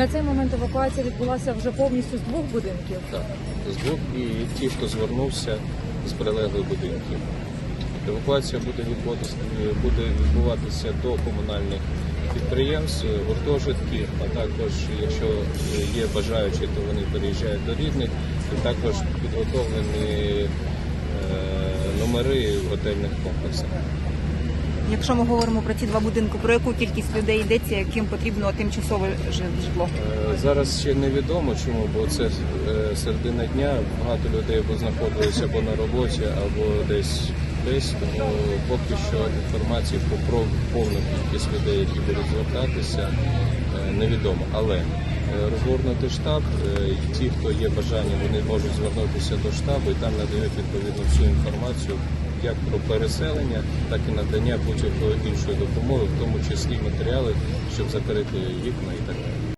На цей момент евакуація відбулася вже повністю з двох будинків. Так, з двох і ті, хто звернувся з прилеглих будинків. Евакуація буде відбуватися, буде відбуватися до комунальних підприємств, гуртожитків, а також, якщо є бажаючі, то вони переїжджають до рідних, і також підготовлені е, номери в готельних комплексах. Якщо ми говоримо про ці два будинки, про яку кількість людей йдеться, яким потрібно тимчасове житло? Е, Зараз ще невідомо чому, бо це е, середина дня. Багато людей або знаходилися або на роботі, або десь десь. Тому поки що інформації про повну кількість людей, які будуть звертатися, е, невідомо. Але е, розгорнути штаб, е, ті, хто є бажання, вони можуть звернутися до штабу і там надають відповідно всю інформацію. Як про переселення, так і надання будь-якої іншої допомоги, в тому числі матеріали, щоб закрити вікна і так далі.